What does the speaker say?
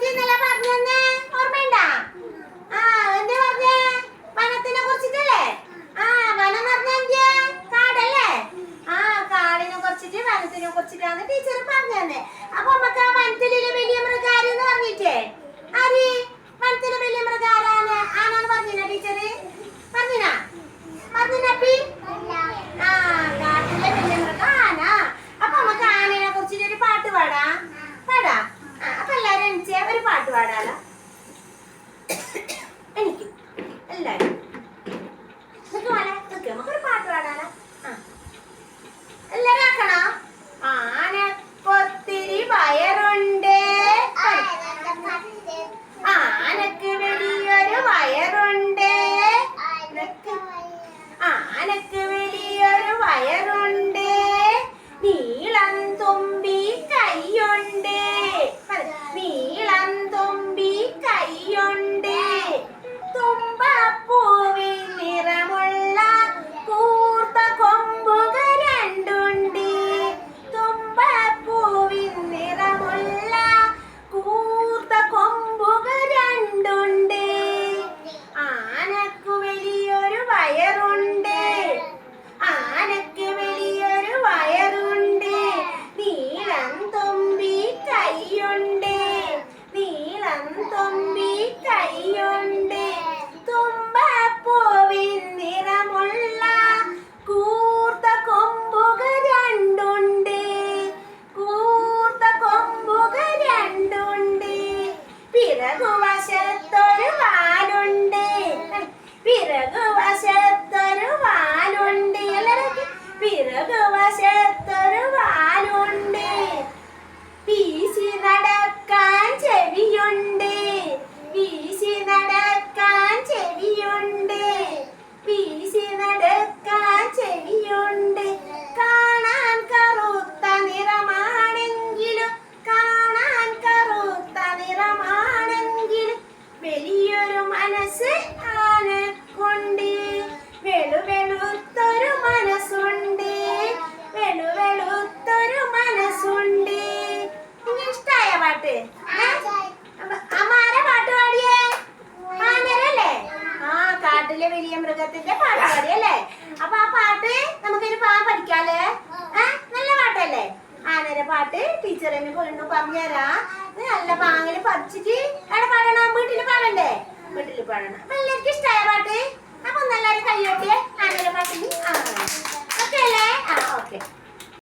Teacher പറഞ്ഞു? തന്നെ അപ്പൊ പാട്ട് പാടാനാ എനിക്ക് എല്ലാവരും നിൽക്ക് മോനെ നമുക്കൊരു പാട്ട് പാടാനാ ആ. ആക്കണോ? ആനക്കൊത്തിരി വയറുണ്ട്. ആനക്ക് വലിയൊരു വയറുണ്ട്. ആനക്ക് വലിയൊരു വയറുണ്ട്. തമ്പി കൈയുണ്ട്. മൃഗത്തിന്റെ പാട്ട് പാടി അല്ലേ? അപ്പൊ ആ പാട്ട് നമുക്കൊരു പാ പഠിക്കാല്ലേ? നല്ല പാട്ടല്ലേ? ആനര പാട്ട് ടീച്ചർ എന്നെ പറഞ്ഞുതരാ. നല്ല പാങ്ങിൽ പഠിച്ചിട്ട് അവിടെ പാടണം. വീട്ടിൽ പാടണ്ടേ? വീട്ടിൽ പാടണം. അപ്പൊ എല്ലാവർക്കും ഇഷ്ടമായ പാട്ട്?